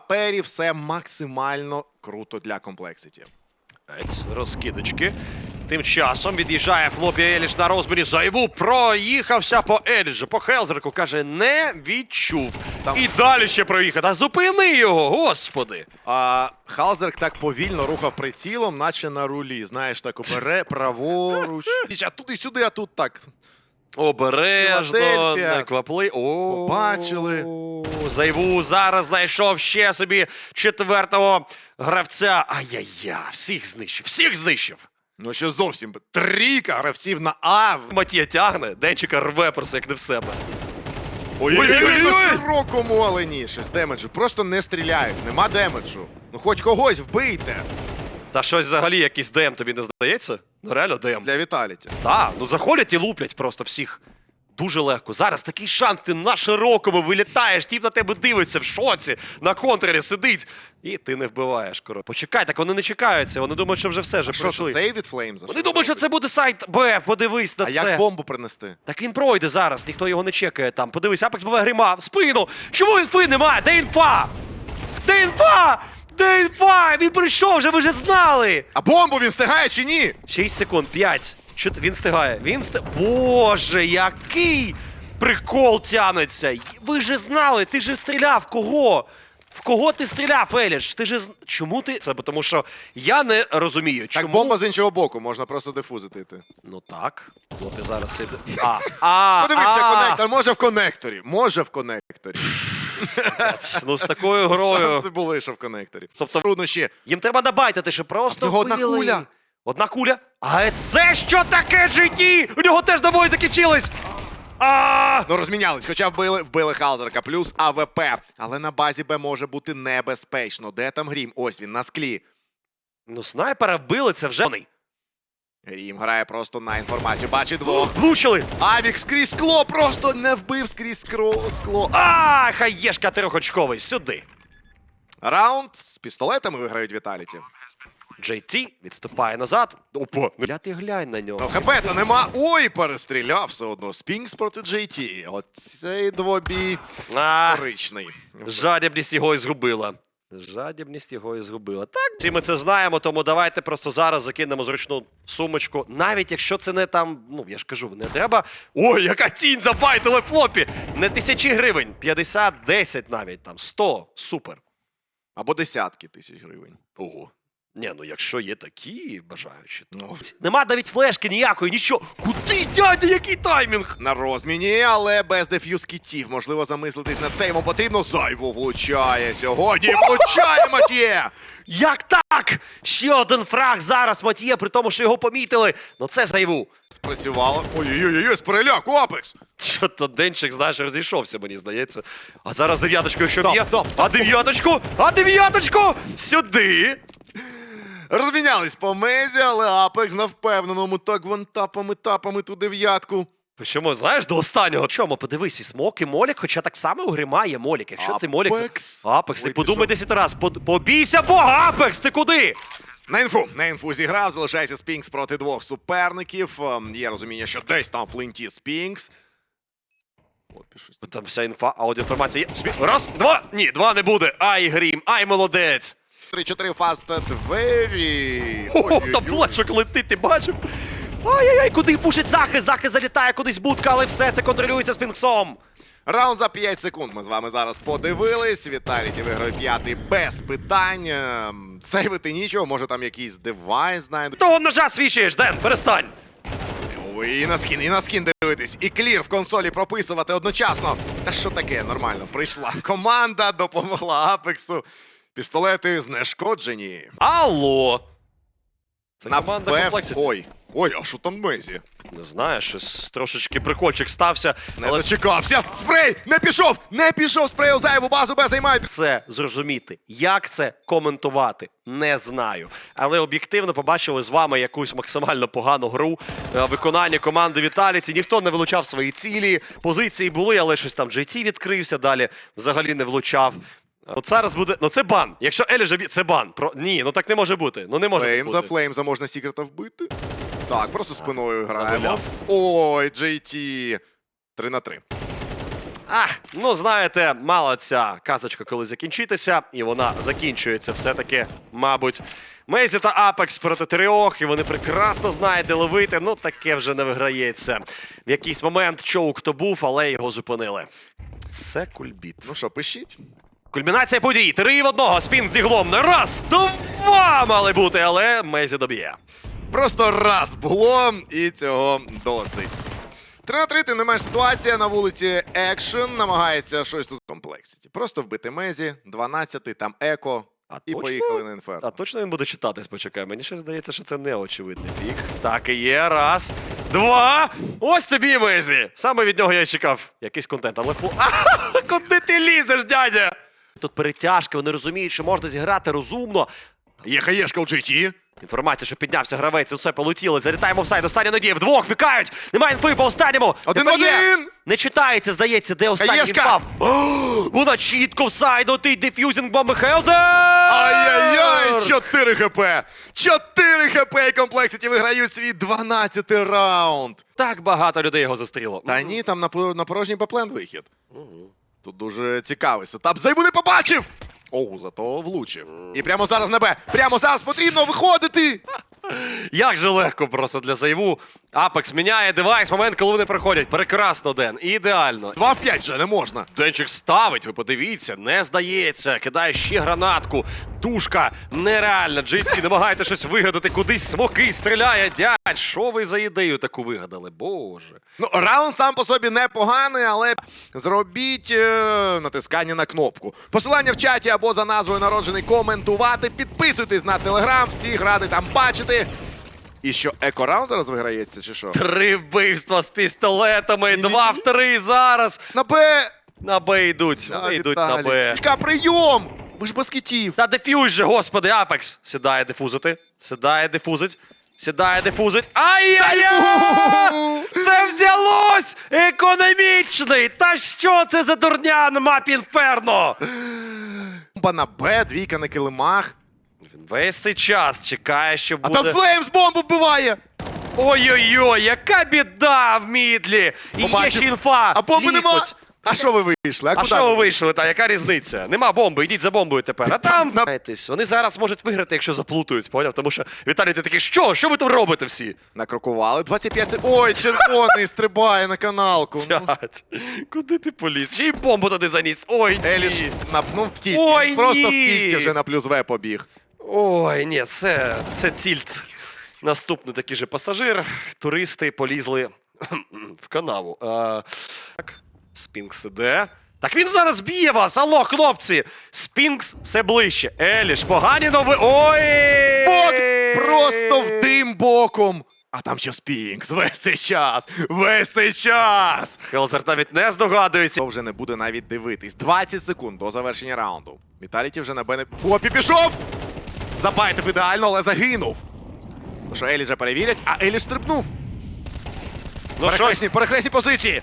папері все максимально круто для комплексіті. Розкидочки. Тим часом від'їжджає Флопі Еліш на розмірі зайву. Проїхався по Еліджу, по Хелзерку. Каже, не відчув. Там- І далі ще проїхав. Та зупини його, господи. А Халзерк так повільно рухав прицілом, наче на рулі. Знаєш, так обере праворуч. А туди сюди, а тут так. Обережно, Філадельфія. квапли. О, Побачили. Зайву зараз знайшов ще собі четвертого гравця. Ай-яй-я, всіх знищив, всіх знищив. Ну що зовсім трійка гравців на А. Матія тягне, Денчика рве просто як не в себе. Ой-ой-ой, на широкому, але ні, щось демеджу. Просто не стріляють, нема демеджу. Ну хоч когось вбийте Та щось взагалі якийсь ДМ тобі не здається? Ну реально ДМ. для Віталіті. Так, ну заходять і луплять просто всіх. Дуже легко. Зараз такий шанс, ти на широкому вилітаєш, тіп на тебе дивиться в шоці, на контрері сидить, і ти не вбиваєш. Коротше. Почекай, так вони не чекаються, вони думають, що вже все вже Що пройшли. сейв від Флейм за Вони думають, що це буде сайт Б, подивись на А це. як бомбу принести? Так він пройде зараз, ніхто його не чекає там. Подивись, Апекс буває грима в спину. Чому інфи немає? Де інфа? Де інфа? Де інфа? Він прийшов вже, ви вже знали. А бомбу він встигає чи ні? 6 секунд, 5. Що ти- він встигає? Він встиг... Боже, який прикол тянеться. Ви же знали, ти же стріляв. Кого? В кого ти стріляв, Еліш? Ти же з- Чому ти. Це бо тому що я не розумію, Так бомба з іншого боку, можна просто дефузити. йти. Ну так. Хлопці зараз іде. А, а, Подивіться, а, конектор. Може в конекторі. Може в конекторі. Ну з такою грою. Шанси були, що в конекторі. Тобто Труднощі. їм треба набайтити, що просто. Нього одна вбили. куля. Одна куля. А це що таке GT? У нього теж набої закінчились. А! Ну розмінялись, хоча вбили, вбили Халзерка плюс АВП. Але на базі Б може бути небезпечно. Де там грім? Ось він на склі. Ну, снайпера вбили, це вже Грім грає просто на інформацію. Бачить двох. Влучили! Авік скрізь скло, просто не вбив скрізь скро- скло. А, хаєшка трьохочковий, сюди. Раунд з пістолетами виграють Віталіті. JT відступає назад. Опа, ну, ти глянь на Ну, нього. ХП то нема. Ой, перестріляв все одно. Спінкс проти JT. Оцей двобій історичний. жадібність його і згубила. Жадібність його і згубила. Так, всі ми це знаємо, тому давайте просто зараз закинемо зручну сумочку. Навіть якщо це не там, ну я ж кажу, не треба. Ой, яка тінь забайтили флопі! Не тисячі гривень, 50, 10 навіть там, 100. Супер. Або десятки тисяч гривень. Ого. Ні, ну якщо є такі бажаючі, то. Ну, Нема навіть флешки ніякої, нічого. Куди, дядя, який таймінг? на розміні, але без деф'юз кітів. Можливо, замислитись над цеймом потрібно. Зайво влучає сьогодні. Влучає Матіє! Як так? Ще один фраг зараз Матіє, при тому, що його помітили. Ну це зайву. Спрацювало. Ой-ой-ой, з переляку, Апекс! Що то денчик, знаєш, розійшовся, мені здається. А зараз дев'яточкою що б'є? А дев'яточку? А дев'яточку? Сюди. Розмінялись по мезі, але Апекс на впевненому так вантапами тапами тапами ту дев'ятку. Чому, знаєш, до останнього. Чому, подивись, і смок, і молік, хоча так само у грима є молік. Якщо цей молік... Апекс. Апекс, ти подумай пішов. 10 раз. Под- Побійся Бога, Апекс, ти куди? На інфу, на інфу зіграв, залишається Спінкс проти двох суперників. Ем, Є розуміння, що десь там в плинті Спінкс. О, пішов. Там вся інфа, аудіоінформація є. Собі- Раз, два. Ні, два не буде. Ай, грім, ай, молодець. 3-4 фаст двері. О, там флешок летить, ти бачив? Ай-яй-яй, куди пушить захист? Захист залітає кудись будка, але все це контролюється спінксом. Раунд за 5 секунд. Ми з вами зараз подивились. Віталіті виграє п'ятий без питань. Ем, Сейвити нічого, може там якийсь девайс знайдуть. Того ножа свічаєш, Ден, перестань. І на скін, і на скін дивитись. І клір в консолі прописувати одночасно. Та що таке, нормально, прийшла команда, допомогла Апексу. Пістолети знешкоджені. Алло. Це На команда Б. Ой, ой, а що там Мезі? Не знаю, щось трошечки прикольчик стався. Не але дочекався. Спрей! Не пішов! Не пішов! Спрей у зайву базу Б займають. це зрозуміти. Як це коментувати? Не знаю. Але об'єктивно побачили з вами якусь максимально погану гру. Е, Виконання команди Віталіті. Ніхто не вилучав свої цілі. Позиції були, але щось там GT відкрився далі. Взагалі не влучав. От зараз буде. Ну це бан. Якщо Елі же б'є, це бан. Про... Ні, ну так не може бути. Ну не може Флейм бути. за флеймза можна Сікрета вбити. Так, просто спиною граємо. Ой, JT. 3 на 3. А, ну знаєте, мала ця казочка коли закінчитися, і вона закінчується все-таки, мабуть. Мейзі та Апекс проти трьох, і вони прекрасно знають, де ловити. Ну, таке вже не виграється. В якийсь момент чоук то був, але його зупинили. Це кульбіт. Ну що, пишіть. Кульмінація подій. Три в одного. Спін з діглом. На раз, два мали бути, але Мейзі доб'є. Просто раз було, і цього досить. 3 на 3, тим не менш ситуація на вулиці Екшен намагається щось тут в комплексіті. Просто вбити Мезі, 12 там еко, А і точно? поїхали на інферно. А точно він буде читатись, почекай. Мені щось здається, що це не очевидний пік. Так і є. Раз, два. Ось тобі, Мезі. Саме від нього я чекав. Якийсь контент, але фу. А, куди ти лізеш, дядя? Тут перетяжки, вони розуміють, що можна зіграти розумно. Є хаєшка у GT. Інформація, що піднявся гравець, оце полетіли. Залітаємо в сайт. Остання надія. Вдвох пікають. Немає інфи по останньому. Один Тепер в є. один! Не читається, здається, де останній Хаєшка! інфа. О, Вона чітко в сайт, отий дефюзинг бомби Хелзер! Ай-яй-яй! 4 хп! 4 хп і комплексіті виграють свій 12 раунд. Так багато людей його зустріло. Та ні, там на, по- на порожній беплен вихід. Тут дуже цікавий сетап. Зайву не побачив! Оу, зато влучив. І прямо зараз на Б. Прямо зараз потрібно виходити! Як же легко просто для зайву. Апекс міняє девайс, момент, коли вони приходять. Прекрасно, Ден. Ідеально. 2 в 5 вже не можна. Денчик ставить, ви подивіться, не здається. Кидає ще гранатку. Душка нереальна. GT намагається щось вигадати, кудись смоки стріляє. Дядь, що ви за ідею таку вигадали? Боже. Ну, раунд сам по собі непоганий, але зробіть е, натискання на кнопку. Посилання в чаті або за назвою народжений коментувати. Підписуйтесь на телеграм, всі ради там бачити. І що еко-раунд зараз виграється, чи що? Три вбивства з пістолетами, два в три зараз. На Б! На Б йдуть. Вони йдуть на Б. Чекай, прийом! Ви ж баскетів! Та дефюз же, господи, Апекс. Сідає дефузити. Сідає дефузить. Сідає дефузить. Ай-яй-яй! Це взялось! Економічний! Та що це за дурня на мапі Інферно? Бомба на Б, двійка на килимах. Весь цей час чекає, що А там Флеймс бомбу вбиває! Ой-ой-ой, яка біда в мідлі! І є Побачив. ще інфа! А бомби нема! Лікоть. А що ви вийшли? А, А куди що ви вийшли? Та яка різниця? Нема бомби, йдіть за бомбою тепер. А там На- Знаєтесь, вони зараз можуть виграти, якщо заплутають, поняв? Тому що Віталій, ти такий, що? Що ви там робите всі? Накрокували. 25 сек- Ой, червоний стрибає на каналку. Ну, куди ти поліз? Ще й бомбу туди заніс. Ой, ні. на ну, в тільті. Ой, Просто в ні. тільті вже на плюс В побіг. Ой, ні, це, це тільт. Наступний такий же пасажир. Туристи полізли в канаву. А, так, Спінкс іде. Так він зараз б'є вас! Алло, хлопці! Спінкс все ближче. Еліш, погані новини. Ой! Бок просто в дим боком. А там ще Спінкс. Весь цей час. Весь цей час. Хелзер навіть не здогадується. Вже не буде навіть дивитись. 20 секунд до завершення раунду. Віталіті вже на Б не... Флопі пішов! Забайтив ідеально, але загинув. Ну що, Елі вже перевірять, а Елі стрибнув. Ну Перехресні, перехресні позиції.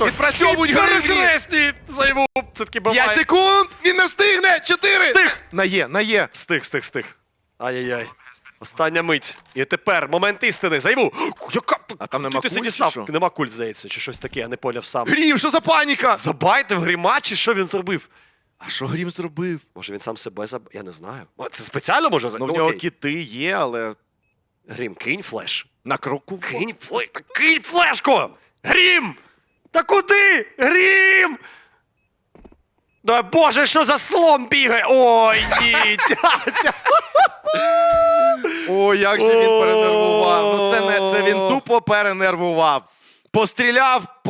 Відпрацьовують гривні. перехресні займу. Це таки 5 секунд! Він не встигне! 4! Встиг! На Є, на Є. Стих, стих, стих. Ай-яй-яй. Остання мить. І тепер момент істини. Займу. Яка... А там нема куль, чи що? Нема куль, здається, чи щось таке, я не поняв сам. Грім, що за паніка? Забайтив гріма, чи що він зробив? А що Грім зробив? Може він сам себе заб... Я не знаю. О, Це спеціально може Ну, в нього кіти є, але Грім, кинь флеш. на кроку. Кинь флеш. Та кинь флешку! Грім! Та куди? Грім! Да боже, що за слон бігає? Ой, ні! О, як же він перенервував. Ну це не це він тупо перенервував. Постріляв,